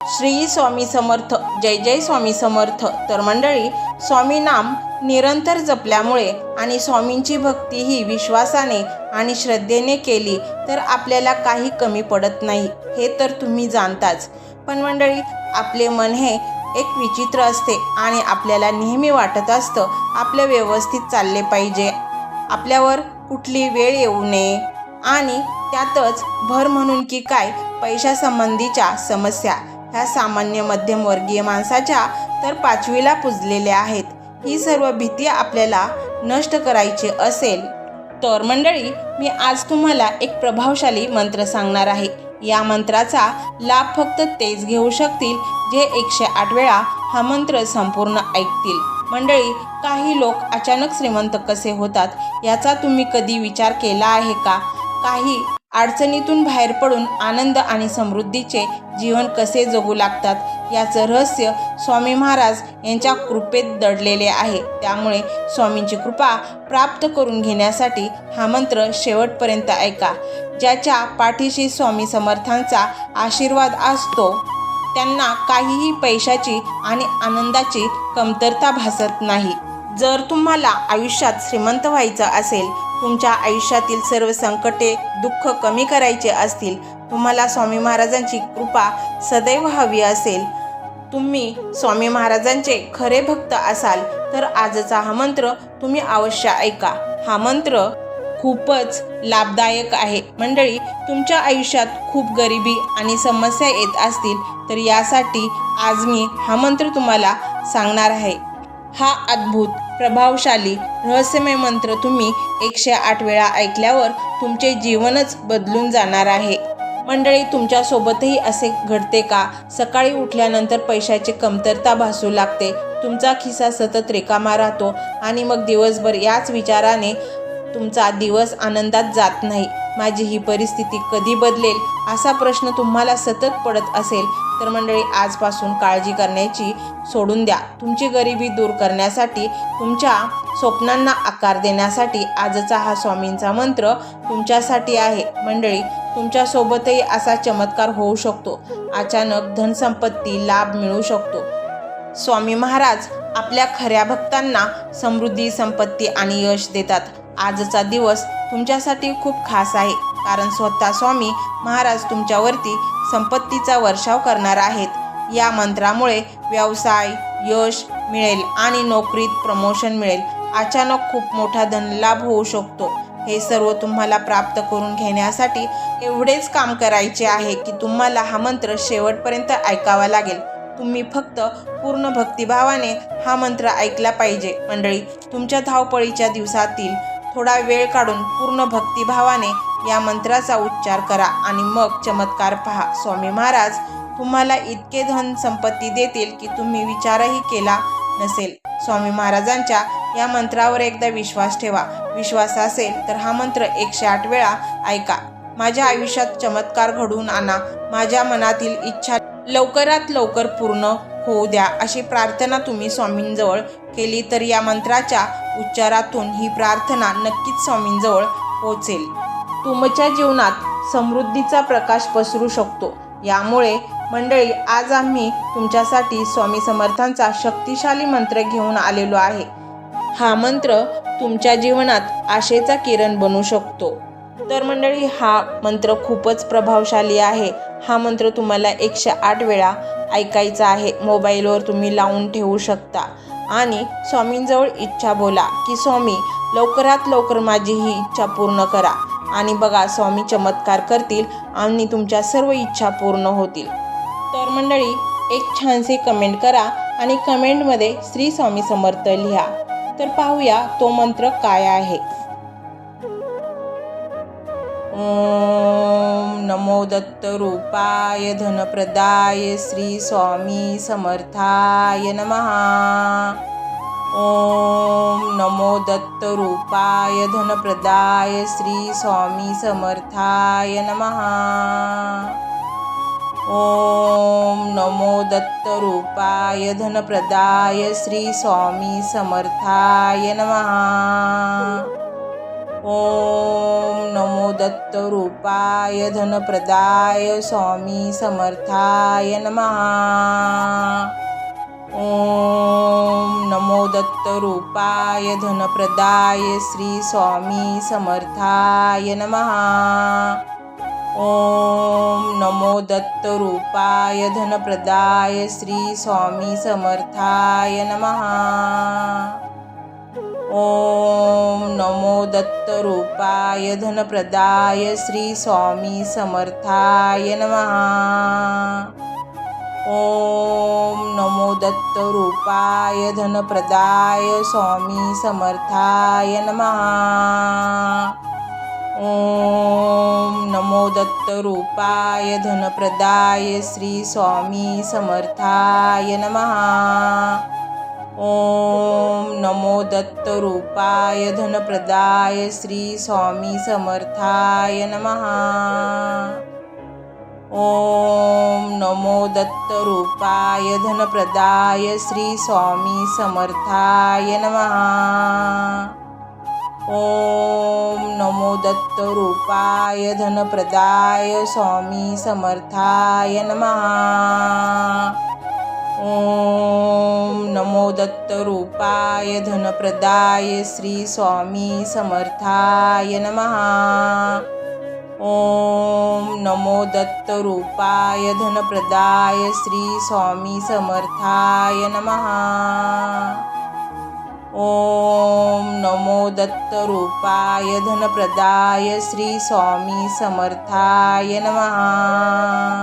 श्री स्वामी समर्थ जय जय स्वामी समर्थ. तर मंडळी स्वामी नाम निरंतर जपल्यामुळे आणि स्वामींची भक्ती ही विश्वासाने आणि श्रद्धेने केली तर आपल्याला काही कमी पडत नाही हे तर तुम्ही जाणताच. पण मंडळी आपले मन हे एक विचित्र असते आणि आपल्याला नेहमी वाटत असतं आपलं व्यवस्थित चालले पाहिजे. आपल्यावर कुठली वेळ येऊ नये आणि त्यातच भर म्हणून की काय पैशासंबंधीच्या समस्या. ह्या सामान्य मध्यमवर्गीय माणसाच्या तर पाचवीला पुजलेल्या आहेत. ही सर्व भीती आपल्याला नष्ट करायची असेल तर मंडळी मी आज तुम्हाला एक प्रभावशाली मंत्र सांगणार आहे. या मंत्राचा लाभ फक्त तेच घेऊ शकतील जे एकशे आठ वेळा हा मंत्र संपूर्ण ऐकतील. मंडळी काही लोक अचानक श्रीमंत कसे होतात याचा तुम्ही कधी विचार केला आहे का? काही अडचणीतून बाहेर पडून आनंद आणि समृद्धीचे जीवन कसे जगू लागतात याचं रहस्य स्वामी महाराज यांच्या कृपेत दडलेले आहे. त्यामुळे स्वामींची कृपा प्राप्त करून घेण्यासाठी हा मंत्र शेवटपर्यंत ऐका ज्याच्या पाठीशी स्वामी समर्थांचा आशीर्वाद असतो. त्यांना काहीही पैशाची आणि आनंदाची कमतरता भासत नाही. जर तुम्हाला आयुष्यात श्रीमंत व्हायचं असेल तुमच्या आयुष्यातील सर्व संकटे दुःख कमी करायचे असतील तुम्हाला स्वामी महाराजांची कृपा सदैव हवी असेल. तुम्ही स्वामी महाराजांचे खरे भक्त असाल तर आजचा हा मंत्र तुम्ही अवश्य ऐका. हा मंत्र खूपच लाभदायक आहे. मंडळी तुमच्या आयुष्यात खूप गरिबी आणि समस्या येत असतील तर यासाठी आज मी हा मंत्र तुम्हाला सांगणार आहे. हा अद्भुत प्रभावशाली रहस्यमय मंत्र तुम्ही एकशे आठ वेळा ऐकल्यावर तुमचे जीवनच बदलून जाणार आहे. मंडळी तुमच्यासोबतही असे घडते का? सकाळी उठल्यानंतर पैशाची कमतरता भासू लागते. तुमचा खिसा सतत रिकामा राहतो आणि मग दिवसभर याच विचाराने तुमचा दिवस आनंदात जात नाही. माझी ही परिस्थिती कधी बदलेल असा प्रश्न तुम्हाला सतत पडत असेल तर मंडळी आजपासून काळजी करण्याची सोडून द्या. तुमची गरिबी दूर करण्यासाठी तुमच्या स्वप्नांना आकार देण्यासाठी आजचा हा स्वामींचा मंत्र तुमच्यासाठी आहे. मंडळी तुमच्यासोबतही असा चमत्कार होऊ शकतो. अचानक धनसंपत्ती लाभ मिळू शकतो. स्वामी महाराज आपल्या खऱ्या भक्तांना समृद्धी संपत्ती आणि यश देतात. आजचा दिवस तुमच्यासाठी खूप खास आहे. कारण स्वतः स्वामी महाराज तुमच्यावरती संपत्तीचा वर्षाव करणार आहेत. या मंत्रामुळे व्यवसाय यश मिळेल आणि नोकरीत प्रमोशन मिळेल. अचानक खूप मोठा धनलाभ होऊ शकतो. हे सर्व तुम्हाला प्राप्त करून घेण्यासाठी एवढेच काम करायचे आहे की तुम्हाला हा मंत्र शेवटपर्यंत ऐकावा लागेल. तुम्ही फक्त पूर्ण भक्तिभावाने हा मंत्र ऐकला पाहिजे. मंडळी तुमच्या धावपळीच्या दिवसातील थोडा वेळ काढून पूर्ण भक्तिभावाने या मंत्राचा उच्चार करा आणि मग चमत्कार पहा. स्वामी महाराज तुम्हाला इतके धन संपत्ती देतील की तुम्ही विचारही केला नसेल. स्वामी महाराजांच्या या मंत्रावर एकदा विश्वास ठेवा. विश्वास असेल तर हा मंत्र एकशे आठ वेळा ऐका. माझ्या आयुष्यात चमत्कार घडवून आणा. माझ्या मनातील इच्छा लवकरात लवकर पूर्ण होऊ द्या अशी प्रार्थना तुम्ही स्वामींजवळ केली तर या मंत्राच्या उच्चारातून ही प्रार्थना नक्कीच स्वामींजवळ पोचेल तुमच्या जीवनात समृद्धीचा प्रकाश पसरू शकतो. यामुळे मंडळी आज आम्ही तुमच्यासाठी स्वामी समर्थांचा शक्तिशाली मंत्र घेऊन आलेलो आहे. हा मंत्र तुमच्या जीवनात आशेचा किरण बनू शकतो. तर मंडळी हा मंत्र खूपच प्रभावशाली आहे. हा मंत्र तुम्हाला एकशे आठ वेळा ऐकायचा आहे. मोबाईलवर तुम्ही लावून ठेवू शकता. आणि स्वामींजवळ इच्छा बोला की स्वामी लवकरात लवकर माझी ही इच्छा पूर्ण करा. आणि बघा स्वामी चमत्कार करतील आणि तुमच्या सर्व इच्छा पूर्ण होतील. तर मंडळी एक छानसे कमेंट करा आणि कमेंटमध्ये श्री स्वामी समर्थ लिहा. तर पाहूया तो मंत्र काय आहे. नमो दत्त रूपाय धनप्रदाय श्री स्वामी समर्थाय नमः। ओम नमो दत्त रूपाय धनप्रदाय श्री स्वामी समर्थाय नमः। ॐ नमो दत्त रूपाय धनप्रदाय श्री स्वामी समर्थाय नमः। ॐ नमो दत्तरूपाय धनप्रदाय स्वामी समर्थाय नमः। ॐ नमो दत्तरूपाय धनप्रदाय श्री स्वामी समर्थाय नमः। ॐ नमो दत्तरूपाय धनप्रदाय श्री स्वामी समर्थाय नमः। ओम नमो दत्तरूपाय धनप्रदाय श्री स्वामी समर्थाय नमः। ओम नमो दत्तरूपाय धनप्रदाय स्वामी समर्थाय नमः। ओम नमो दत्तरूपाय धनप्रदाय श्री स्वामी समर्थाय नमः। ओम नमो दत्तरूपाय धनप्रदाय श्री स्वामी समर्थाय नमः। ओम नमो दत्तरूपाय धनप्रदाय श्री स्वामी समर्थाय नमः। ओम नमो दत्तरूपाय धनप्रदाय स्वामी समर्थाय नमः। ओम नमो दत्तरूपाय धनप्रदाय श्री स्वामी समर्थाय नमः। ओम नमो दत्तरूपाय धनप्रदाय श्री स्वामी समर्थाय नमः। ओम नमो दत्तरूपाय धनप्रदाय श्री स्वामी समर्थाय नमः।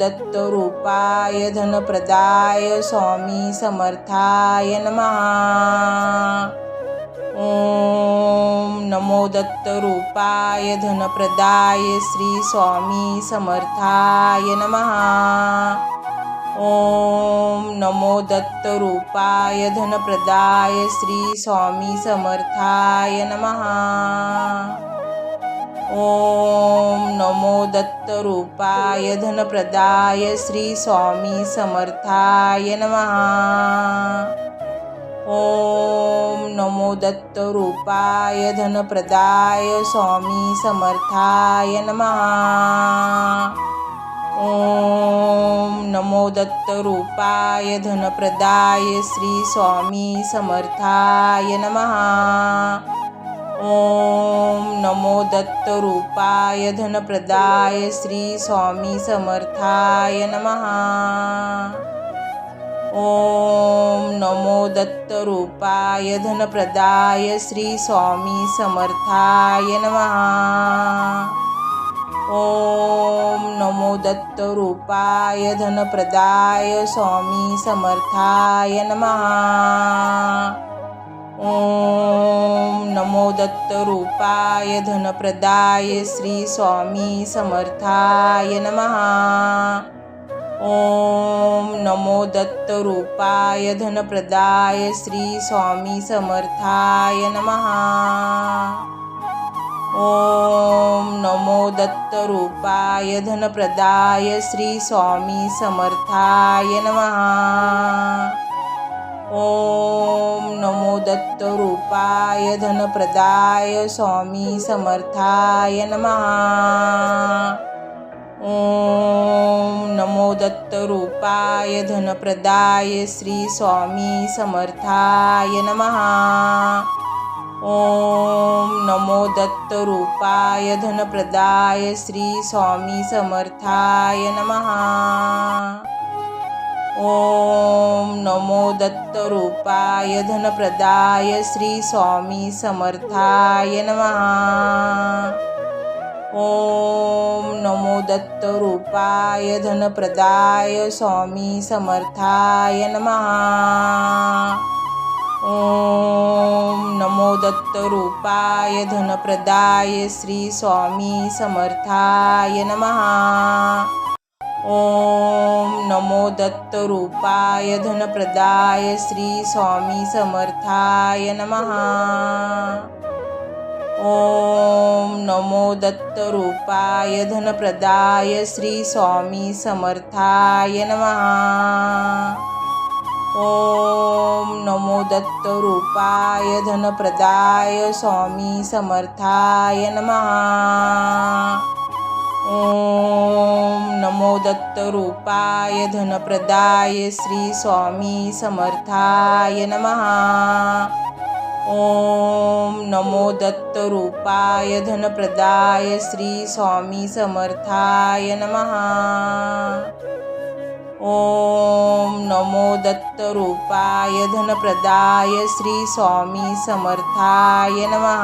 दत्तरूपाय धनप्रदाय स्वामी समर्थाय नमः। ॐ नमो दत्तरूपाय धनप्रदाय श्री स्वामी समर्थाय नमः। ॐ नमो दत्तरूपाय धनप्रदाय श्री स्वामी समर्थाय नमः। ओम नमो दत्तरूपाय धनप्रदाय श्री स्वामी समर्थाय नमः। ओम नमो दत्तरूपाय धनप्रदाय स्वामी समर्थाय नमः। ॐ नमो दत्तरूपाय धनप्रदाय श्री स्वामी समर्थाय नमः। ओम नमो दत्तरूपाय धनप्रदाय श्री स्वामी समर्थाय नमः। ओम नमो दत्तरूपाय धनप्रदाय श्री स्वामी समर्थाय नमः। ॐ नमो दत्तरूपाय धनप्रदाय स्वामी समर्थाय नमः। ओम नमो दत्तरूपाय धनप्रदाय श्री स्वामी समर्थाय नमः। ओम नमो दत्तरूपाय धनप्रदाय श्री स्वामी समर्थाय नमः। ओम नमो दत्तरूपाय धनप्रदाय श्री स्वामी समर्थाय नमः। ओम दत्तरूपाय धनप्रदाय स्वामी समर्थाय नमः। ओम नमो दत्तरूपाय धनप्रदाय श्री स्वामी समर्थाय नमः। ओम नमो दत्तरूपाय धनप्रदाय श्री स्वामी समर्थाय नमः। ओम नमो दत्तरूपाय धनप्रदाय श्री स्वामी समर्थाय नमः। ओम नमो दत्तरूपाय धनप्रदाय स्वामी समर्थाय नमः। ओम नमो दत्तरूपाय धनप्रदाय श्री स्वामी समर्थाय नमः। ओम नमो दत्तरूपाय धनप्रदाय श्री स्वामी समर्थाय नमः। ओम नमो दत्तरूपाय धनप्रदाय श्री स्वामी समर्थाय नमः। ॐ नमो दत्तरूपाय धनप्रदाय स्वामी समर्थाय नमः। ॐ नमो दत्तरूपाय धनप्रदाय श्री स्वामी समर्थाय नमः। ॐ नमो दत्तरूपाय धनप्रदाय श्री स्वामी समर्थाय नमः। ॐ नमो दत्तरूपाय धनप्रदाय श्री स्वामी समर्थाय नमः।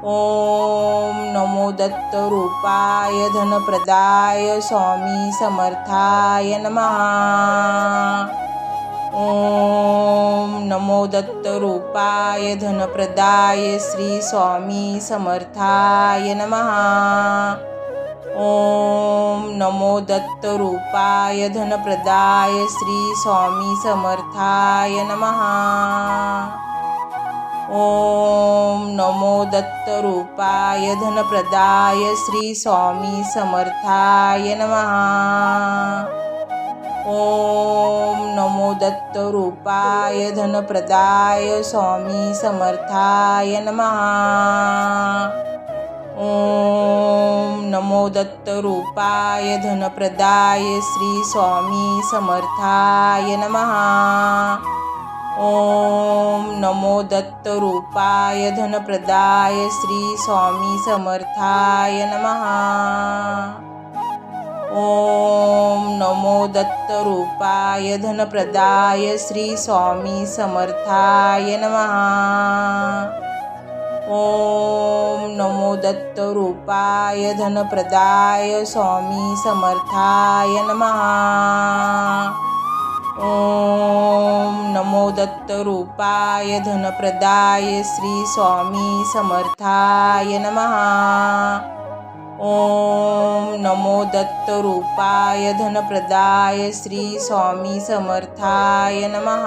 ॐ नमो दत्तरूपाय धनप्रदाय स्वामी समर्थाय नमः। ॐ नमो दत्तरूपाय धनप्रदाय श्री स्वामी समर्थाय नमः। ॐ नमो दत्तरूपाय धनप्रदाय श्री स्वामी समर्थाय नमः। ॐ नमो दत्तरूपाय धनप्रदाय श्री स्वामी समर्थाय नमः। ॐ नमो दत्तरूपाय धनप्रदाय स्वामी समर्थाय नमः। ॐ नमो दत्तरूपाय धनप्रदाय श्री स्वामी समर्थाय नमः। ॐ नमो दत्तरूपाय धनप्रदाय श्री स्वामी समर्थाय नमः। ॐ नमो दत्तरूपाय धनप्रदाय श्री स्वामी समर्थाय नमः। ॐ नमो दत्तरूपाय धनप्रदाय स्वामी समर्थाय नमः। ॐ नमो दत्तरूपाय धनप्रदाय श्री स्वामी समर्थाय नमः। ॐ नमो दत्तरूपाय धनप्रदाय श्री स्वामी समर्थाय नमः।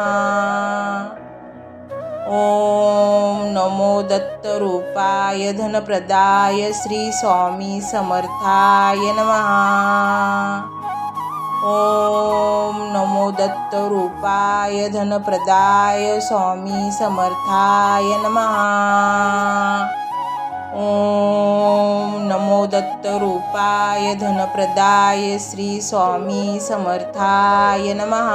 ॐ नमो दत्तरूपाय धनप्रदाय श्री स्वामी समर्थाय नमः। ॐ नमो दत्तरूपाय धनप्रदाय स्वामी समर्थाय नमः। ॐ नमो दत्तरूपाय धनप्रदाय श्री स्वामी समर्थाय नमः।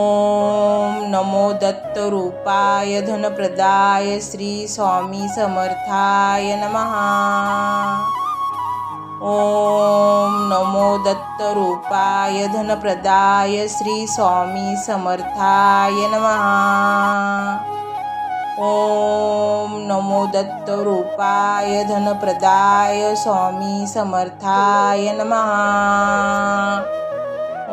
ॐ नमो दत्तरूपाय धनप्रदाय श्री स्वामी समर्थाय नमः। ॐ नमो दत्तरूपाय धनप्रदाय श्री स्वामी समर्थाय नमः। ॐ नमो दत्तरूपाय धनप्रदाय स्वामी समर्थाय नमः।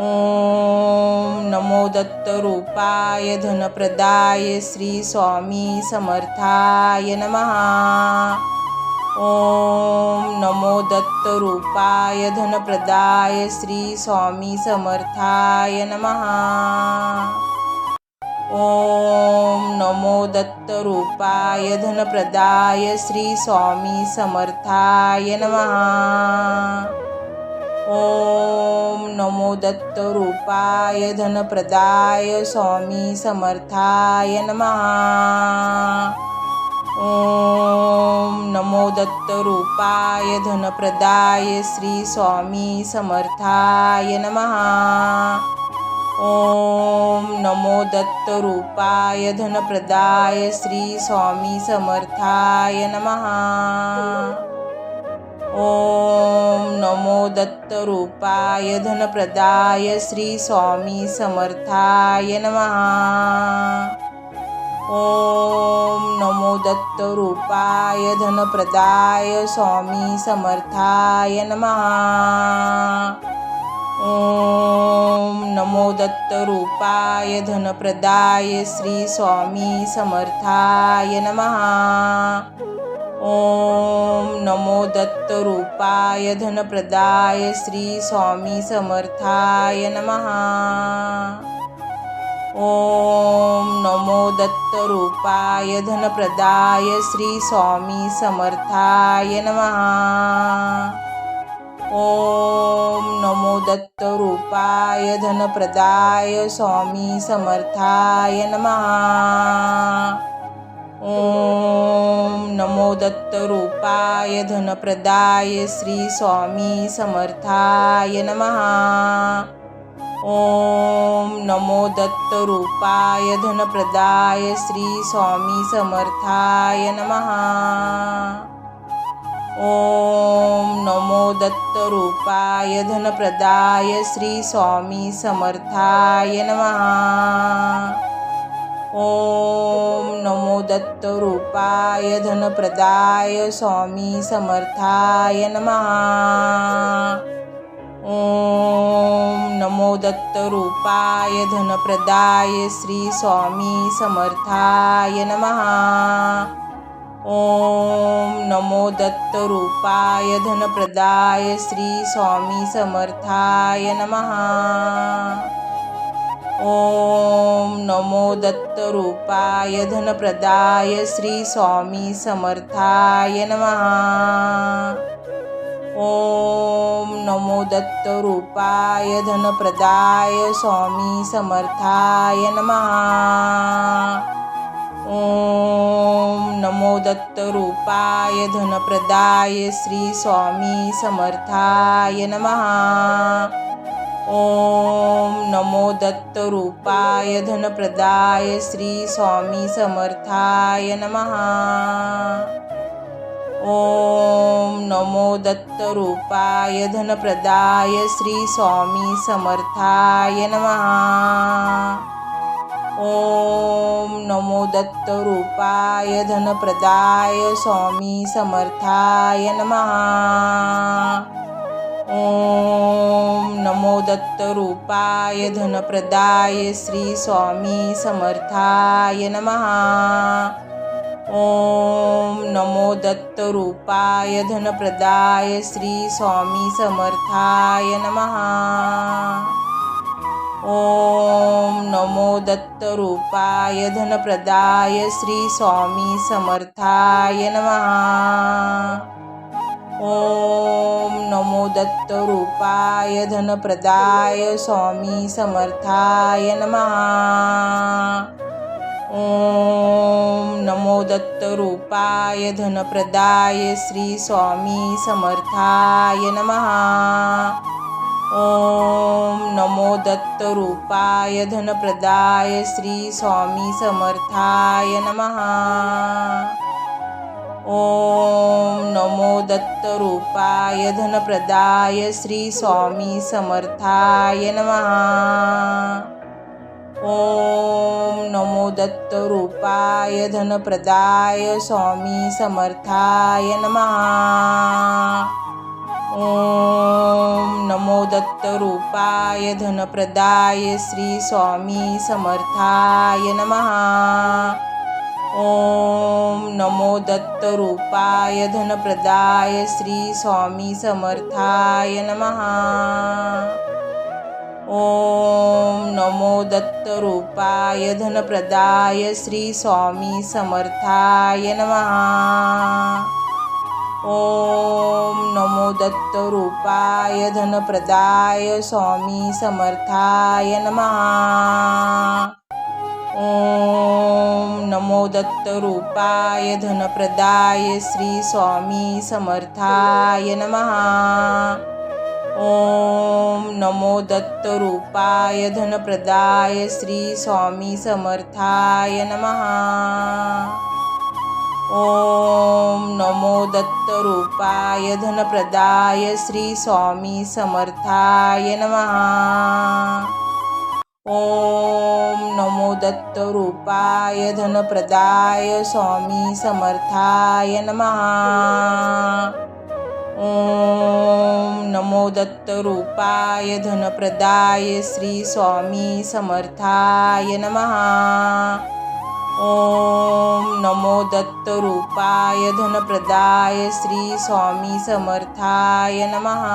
ॐ नमो दत्तरूपाय धनप्रदाय श्री स्वामी समर्थाय नमः। ॐ नमो दत्तरूपाय धनप्रदाय श्री स्वामी समर्थाय नमः। ॐ नमो दत्तरूपाय धनप्रदाय श्री स्वामी समर्थाय नमः। ॐ नमो दत्तरूपाय धनप्रदाय स्वामी समर्थाय नमः। ॐ नमो दत्तरूपाय धनप्रदाय श्री स्वामी समर्थाय नमः। ॐ नमो दत्तरूपाय धनप्रदाय श्री स्वामी समर्थाय नमः। ॐ नमो दत्तरूपाय धनप्रदाय श्री स्वामी समर्थाय नमः। ॐ नमो दत्तरूपाय धनप्रदाय स्वामी समर्थाय नमः। ॐ नमो दत्तरूपाय धनप्रदाय श्री स्वामी समर्थाय नमः। ॐ नमो दत्तरूपाय धनप्रदाय श्री स्वामी समर्थाय नमः। ॐ नमो दत्तरूपाय धनप्रदाय श्री स्वामी समर्थाय नमः। ॐ नमो दत्तरूपाय धनप्रदाय स्वामी समर्थाय नमः। ओम नमो दत्तरूपाय धनप्रदाय श्री स्वामी समर्थाय नमः। ओम नमो दत्तरूपाय धनप्रदाय श्री स्वामी समर्थाय नमः। ओम नमो दत्तरूपाय धनप्रदाय श्री स्वामी समर्थाय नमः। ओम नमो दत्तरूपाय धनप्रदाय स्वामी समर्थाय नमः। ओम नमो दत्तरूपाय धनप्रदाय श्री स्वामी समर्थाय नमः। ओम नमो दत्तरूपाय धनप्रदाय श्री स्वामी समर्थाय नमः। ओम नमो दत्तरूपाय धनप्रदाय श्री स्वामी समर्थाय नमः। ओम नमो दत्तरूपाय धनप्रदाय स्वामी समर्थाय नमः। ओम नमो दत्तरूपाय धनप्रदाय श्री स्वामी समर्थाय नमः। ओम नमो दत्तरूपाय धनप्रदाय श्री स्वामी समर्थाय नमः। ओम नमो दत्तरूपाय धनप्रदाय श्री स्वामी समर्थाय नमः। ओम नमो दत्तरूपाय धनप्रदाय स्वामी समर्थाय नमः। ओम नमो दत्तरूपाय धनप्रदाय श्री स्वामी समर्थाय नमः। ओम नमो दत्तरूपाय धनप्रदाय श्री स्वामी समर्थाय नमः। ओम नमो दत्तरूपाय धनप्रदाय श्री स्वामी समर्थाय नमः। ओम नमो दत्तरूपाय धनप्रदाय स्वामी समर्थाय नमः। ओम नमो दत्तरूपाय धनप्रदाय श्री स्वामी समर्थाय नमः। ओम नमो दत्तरूपाय धनप्रदाय श्री स्वामी समर्थाय नमः। ओम नमो दत्तरूपाय धनप्रदाय श्री स्वामी समर्थाय नमः। ओम नमो दत्तरूपाय धनप्रदाय स्वामी समर्थाय नमः। ओम नमो दत्तरूपाय धनप्रदाय श्री स्वामी समर्थाय नमः। ओम नमो दत्तरूपाय धनप्रदाय श्री स्वामी समर्थाय नमः। ओम नमो दत्तरूपाय धनप्रदाय श्री स्वामी समर्थाय नमः। ॐ नमो दत्तरूपाय धनप्रदाय स्वामी समर्थाय नमः। ॐ नमो दत्तरूपाय धनप्रदाय श्री स्वामी समर्थाय नमः। ओम नमो दत्तरूपाय धनप्रदाय श्री स्वामी समर्थाय नमः। ओम नमो दत्तरूपाय धनप्रदाय श्री स्वामी समर्थाय नमः। ॐ नमो दत्तरूपाय धनप्रदाय स्वामी समर्थाय नमः। ओम नमो दत्तरूपाय धनप्रदाय श्री स्वामी समर्थाय नमः। ओम नमो दत्तरूपाय धनप्रदाय श्री स्वामी समर्थाय नमः।